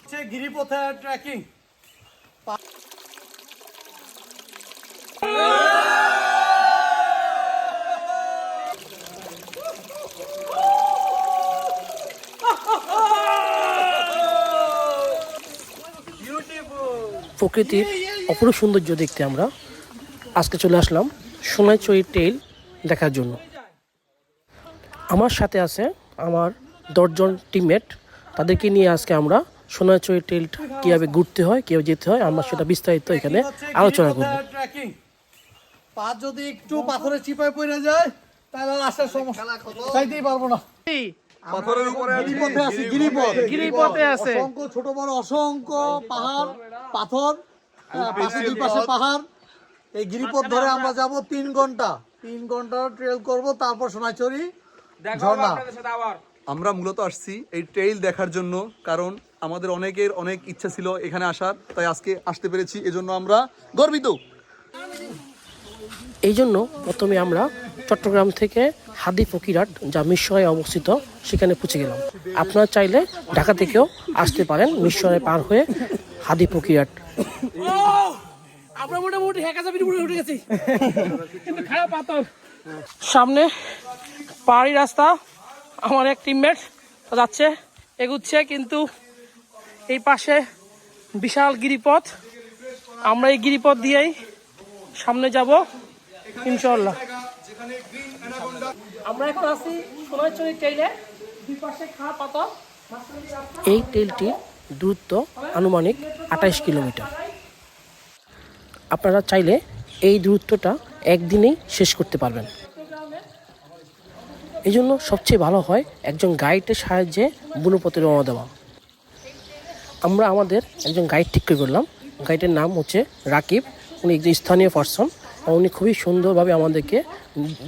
হচ্ছে গিরিপথে ট্রেকিং প্রকৃতির অপরূপ সৌন্দর্য দেখতে আমরা। আজকে চলে আসলাম সোনাইচড়ি টেল দেখার জন্য। আমার সাথে আছে আমার দশজন টিমমেট তাদেরকে নিয়ে আজকে আমরা সোনাইচড়ি টেল কীভাবে ঘুরতে হয় কীভাবে যেতে হয় আমরা সেটা বিস্তারিত এখানে আলোচনা করব। পা যদি একটু পাথরে চিপায় পড়ে যায় তাহলে আসার সমস্যা চাইতেই পারব না। পাথরের উপরে গিরিপথে আছি গিরিপথ। গিরিপথে। আছে। অসংখ্য ছোট বড় অসংখ্য পাহাড় পাথর হ্যাঁ, পাশে দুই পাশে পাহাড়। এই গিরিপথ ধরে আমরা যাব তিন ঘণ্টা। তিন ঘণ্টা ট্রেল করব তারপর সোনাইচড়ি। ঝর্ণা। আমরা মূলত আসছি এই ট্রেইল দেখার জন্য কারণ আমাদের অনেকের অনেক ইচ্ছা ছিল এখানে আসার তাই আজকে আসতে পেরেছি। এজন্য আমরা গর্বিত। এই জন্য প্রথমে আমরা চট্টগ্রাম থেকে হাদি ফকিরহাট যা মিশরে অবস্থিত সেখানে পৌঁছে গেলাম। আপনারা চাইলে ঢাকা থেকেও আসতে পারেন মিশরে পার হয়ে হাদি ফকিরহাট। আমরা মোটামুটি মিনিট উঠে গেছি। খারাপ পাথর। সামনে পাহাড়ি রাস্তা, আমার এক টিমমেট যাচ্ছে, এগুচ্ছে কিন্তু এই পাশে বিশাল গিরিপথ। আমরা এই গিরিপথ দিয়েই সামনে যাব ইনশাল্লাহ আমরা এখন আছি সোনাইচড়ি ট্রেইলে দুই পাশে খাওয়া পাতা এই ট্রেলটির দূরত্ব আনুমানিক আঠাইশ কিলোমিটার। আপনারা চাইলে এই দূরত্বটা একদিনেই শেষ করতে পারবেন। এই জন্য সবচেয়ে ভালো হয় একজন গাইডের সাহায্যে বুনোপথে রওনা দেওয়া। আমরা আমাদের একজন গাইড ঠিক করে করলাম। গাইডের নাম হচ্ছে রাকিব। উনি একজন স্থানীয় পার্সন উনি খুবই সুন্দরভাবে আমাদেরকে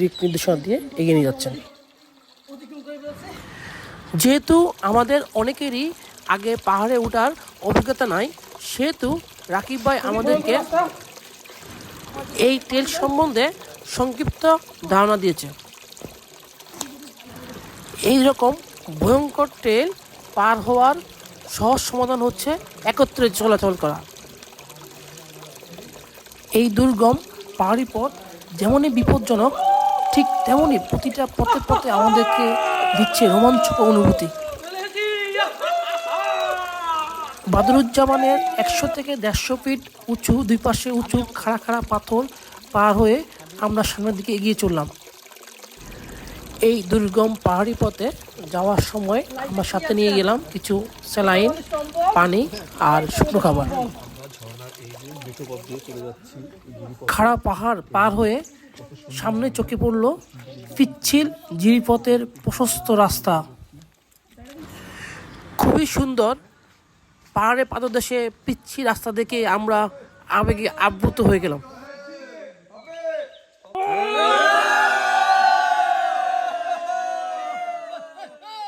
দিক নির্দেশনা দিয়ে এগিয়ে নিয়ে যাচ্ছেন। যেহেতু আমাদের অনেকেরই আগে পাহাড়ে ওঠার অভিজ্ঞতা নাই, সেহেতু রাকিব ভাই আমাদেরকে এই তেল সম্বন্ধে সংক্ষিপ্ত ধারণা দিয়েছে। এই রকম ভয়ঙ্কর ট্রেল পার হওয়ার সহজ সমাধান হচ্ছে একত্রে চলাচল করা। এই দুর্গম পাহাড়ি পথ যেমনই বিপজ্জনক, ঠিক তেমনই প্রতিটা পথে পথে আমাদেরকে দিচ্ছে রোমাঞ্চক অনুভূতি। বাদরুজ্জামানের একশো থেকে দেড়শো ফিট উঁচু, দুই পাশে উঁচু খাড়া খাড়া পাথর পার হয়ে আমরা সামনের দিকে এগিয়ে চললাম। এই দুর্গম পাহাড়ি পথে যাওয়ার সময় আমরা সাথে নিয়ে গেলাম কিছু স্যালাইন, পানি আর শুকনো খাবার। খাড়া পাহাড় পার হয়ে সামনে চোখে পড়ল পিচ্ছিল জিরিপথের প্রশস্ত রাস্তা। খুবই সুন্দর পাহাড়ের পাদদেশে পিচ্ছি রাস্তা দেখে আমরা আবেগে আপ্লুত হয়ে গেলাম।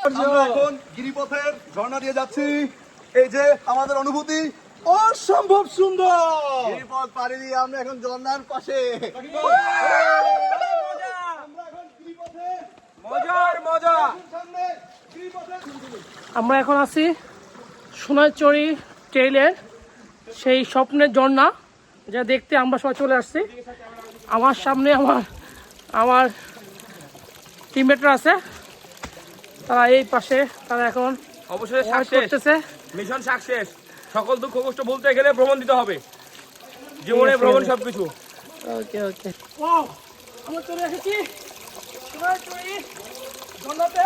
আমরা এখন গিরিপথের ঝর্ণা দিয়ে যাচ্ছি। এই যে আমাদের অনুভূতি অসম্ভব সুন্দর। গিরিপথ পাড়ি দিয়ে আমরা এখন ঝর্ণার পাশে। আমরা এখন আছি সোনাইচড়ি ট্রেইলের সেই স্বপ্নের ঝর্ণা যা দেখতে আমরা সবাই চলে আসছি। আমার সামনে আমার আমার টিমমেটরা আছে। তারা এই পাশে তারা এখন অবশ্যই করতেছে। Mission success. সকল দুঃখ কষ্ট বলতে গেলে ভ্রমণ দিতে হবে। জীবনে ভ্রমণ সবকিছু। ওকে ওকে। ওয়াও আমরা চলে এসেছি। সোনাইচড়ি ঝর্ণাতে।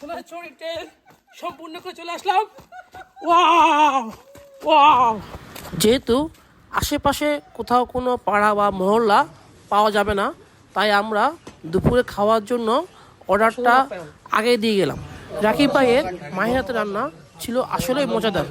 ট্রেন সম্পূর্ণ করে চলে আসলাম। Wow wow. যেহেতু আশেপাশে কোথাও কোনো পাড়া বা মহল্লা পাওয়া যাবে না তাই আমরা দুপুরে খাওয়ার জন্য অর্ডারটা আগে দিয়ে গেলাম। রাকিব ভাইয়ের মাহিরাতে রান্না ছিল আসলেই মজাদার।